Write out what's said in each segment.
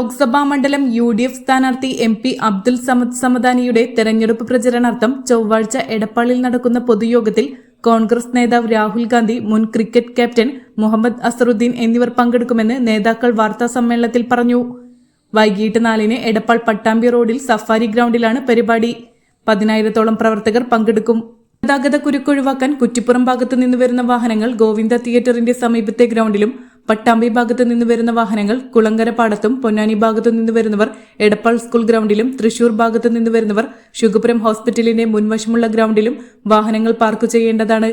ലോക്സഭാ മണ്ഡലം U D F സ്ഥാനാർത്ഥി M P Abdul Samad സമദാനിയുടെ തെരഞ്ഞെടുപ്പ് പ്രചരണാർത്ഥം ചൊവ്വാഴ്ച എടപ്പാളിൽ നടക്കുന്ന പൊതുയോഗത്തിൽ കോൺഗ്രസ് നേതാവ് രാഹുൽ ഗാന്ധി മുൻ ക്രിക്കറ്റ് ക്യാപ്റ്റൻ മുഹമ്മദ് അസറുദ്ദീൻ എന്നിവർ പങ്കെടുക്കുമെന്ന് നേതാക്കൾ വാർത്താ സമ്മേളനത്തിൽ പറഞ്ഞു. വൈകിട്ട് നാലിന് എടപ്പാൾ പട്ടാമ്പി റോഡിൽ സഫാരി ഗ്രൗണ്ടിലാണ് പരിപാടി. പതിനായിരത്തോളം പ്രവർത്തകർ പങ്കെടുക്കും. ഗതാഗത കുരുക്കൊഴിവാക്കാൻ കുറ്റിപ്പുറം ഭാഗത്തു നിന്ന് വരുന്ന വാഹനങ്ങൾ ഗോവിന്ദ തിയേറ്ററിന്റെ സമീപത്തെ ഗ്രൗണ്ടിലും പട്ടാമ്പി ഭാഗത്തു നിന്ന് വരുന്ന വാഹനങ്ങൾ കുളങ്കര പാടത്തും പൊന്നാനി ഭാഗത്തു നിന്ന് വരുന്നവർ എടപ്പാൾ സ്കൂൾ ഗ്രൗണ്ടിലും തൃശൂർ ഭാഗത്തു നിന്ന് വരുന്നവർ ശുഗപുരം ഹോസ്പിറ്റലിന്റെ മുൻവശമുള്ള ഗ്രൗണ്ടിലും വാഹനങ്ങൾ പാർക്ക് ചെയ്യേണ്ടതാണ്.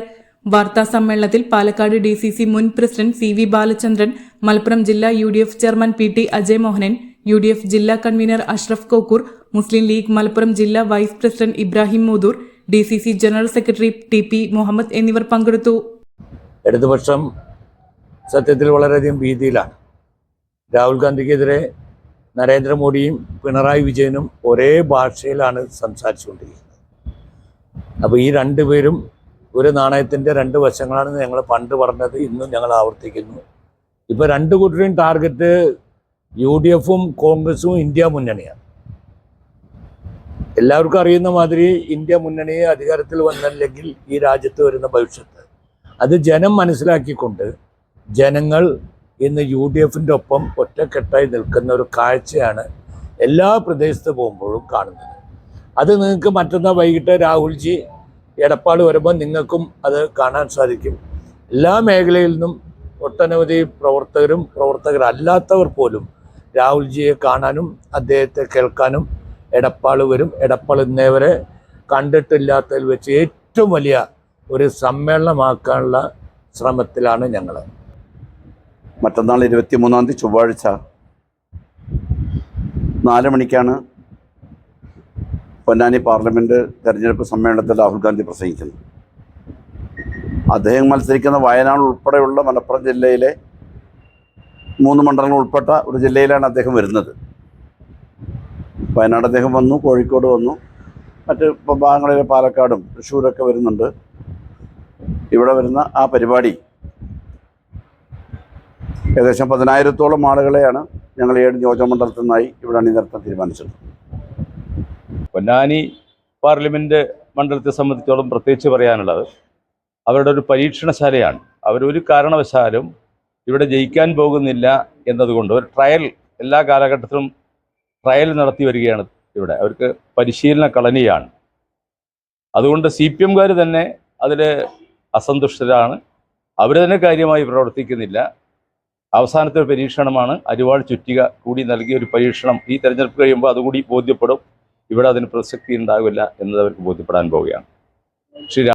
വാർത്താ സമ്മേളനത്തിൽ പാലക്കാട് ഡി സി സി മുൻ president C V Balachandran Malappuram ജില്ലാ U D F chairman P T Ajay Mohanan U D F ജില്ലാ കൺവീനർ അഷ്റഫ് കോക്കൂർ മുസ്ലിം ലീഗ് മലപ്പുറം ജില്ലാ vice president Ibrahim Moodur D C C general secretary T P Muhammad എന്നിവർ പങ്കെടുത്തു. ഇടതുപക്ഷം സത്യത്തിൽ വളരെയധികം ഭീതിയിലാണ്. രാഹുൽ ഗാന്ധിക്കെതിരെ നരേന്ദ്രമോദിയും പിണറായി വിജയനും ഒരേ ഭാഷയിലാണ് സംസാരിച്ചുകൊണ്ടിരിക്കുന്നത്. അപ്പോൾ ഈ രണ്ടുപേരും ഒരു നാണയത്തിന്റെ രണ്ട് വശങ്ങളാണെന്ന് ഞങ്ങൾ പണ്ട് പറഞ്ഞത് ഇന്നും ഞങ്ങൾ ആവർത്തിക്കുന്നു. ഇപ്പോൾ രണ്ട് കൂട്ടരെയും ടാർഗറ്റ് യു ഡി എഫും കോൺഗ്രസും ഇന്ത്യ മുന്നണിയാണ്. എല്ലാവർക്കും അറിയുന്ന മാതിരി ഇന്ത്യ മുന്നണിയെ അധികാരത്തിൽ വന്നില്ലെങ്കിൽ ഈ രാജ്യത്ത് വരുന്ന ഭവിഷ്യത്ത്. അത് ജനം മനസ്സിലാക്കിക്കൊണ്ട് ജനങ്ങൾ ഇന്ന് യു ഡി എഫിന്റെ ഒപ്പം ഒറ്റക്കെട്ടായി നിൽക്കുന്ന ഒരു കാഴ്ചയാണ് എല്ലാ പ്രദേശത്ത് പോകുമ്പോഴും കാണുന്നത്. അത് നിങ്ങൾക്ക് മറ്റന്നാൾ വൈകിട്ട് രാഹുൽജി എടപ്പാട് വരുമ്പോൾ നിങ്ങൾക്കും അത് കാണാൻ സാധിക്കും. എല്ലാ മേഖലയിൽ നിന്നും ഒട്ടനവധി പ്രവർത്തകരും പ്രവർത്തകരല്ലാത്തവർ പോലും രാഹുൽജിയെ കാണാനും അദ്ദേഹത്തെ കേൾക്കാനും എടപ്പാൾ വരും. എടപ്പാൾ ഇന്നേ കണ്ടിട്ടില്ലാത്തതിൽ വെച്ച് ഏറ്റവും വലിയ ഒരു സമ്മേളനമാക്കാനുള്ള ശ്രമത്തിലാണ് ഞങ്ങൾ. മറ്റന്നാൾ ഇരുപത്തി മൂന്നാം തീയതി ചൊവ്വാഴ്ച നാല് മണിക്കാണ് പൊന്നാനി പാർലമെന്റ് തെരഞ്ഞെടുപ്പ് സമ്മേളനത്തിൽ രാഹുൽ ഗാന്ധി പ്രസംഗിക്കുന്നത്. അദ്ദേഹം മത്സരിക്കുന്ന വയനാട് ഉൾപ്പെടെയുള്ള മലപ്പുറം ജില്ലയിലെ മൂന്ന് മണ്ഡലങ്ങൾ ഉൾപ്പെട്ട ഒരു ജില്ലയിലാണ് അദ്ദേഹം വരുന്നത്. വയനാട് അദ്ദേഹം വന്നു കോഴിക്കോട് വന്നു. മറ്റ് ഭാഗങ്ങളിലെ പാലക്കാടും തൃശ്ശൂരൊക്കെ വരുന്നുണ്ട്. ഇവിടെ വരുന്ന ആ പരിപാടി ഏകദേശം പതിനായിരത്തോളം ആളുകളെയാണ് ഞങ്ങൾ ഏഴ് നിയോജകമണ്ഡലത്തിൽ നിന്നായി ഇവിടെ അണിനിരത്താൻ തീരുമാനിച്ചത്. പൊന്നാനി പാർലമെന്റ് മണ്ഡലത്തെ സംബന്ധിച്ചോളം പ്രത്യേകിച്ച് പറയാനുള്ളത് അവരുടെ ഒരു പരീക്ഷണശാലയാണ്. അവരൊരു കാരണവശാലും ഇവിടെ ജയിക്കാൻ പോകുന്നില്ല എന്നതുകൊണ്ട് ഒരു ട്രയൽ എല്ലാ കാലഘട്ടത്തിലും ട്രയൽ നടത്തി വരികയാണ് ഇവിടെ. അവർക്ക് പരിശീലന കളനിയാണ്. അതുകൊണ്ട് സി പി എംകാർ തന്നെ അതിൽ അസന്തുഷ്ടരാണ്. അവർ തന്നെ കാര്യമായി പ്രവർത്തിക്കുന്നില്ല. അവസാനത്തെ ഒരു പരീക്ഷണമാണ്. അരിവാൾ ചുറ്റിക കൂടി നൽകിയ ഒരു പരീക്ഷണം ഈ തെരഞ്ഞെടുപ്പ് കഴിയുമ്പോൾ അതുകൂടി ബോധ്യപ്പെടും. ഇവിടെ അതിന് പ്രസക്തി ഉണ്ടാകില്ല എന്നത് അവർക്ക് ബോധ്യപ്പെടാൻ പോവുകയാണ്. ശ്രീ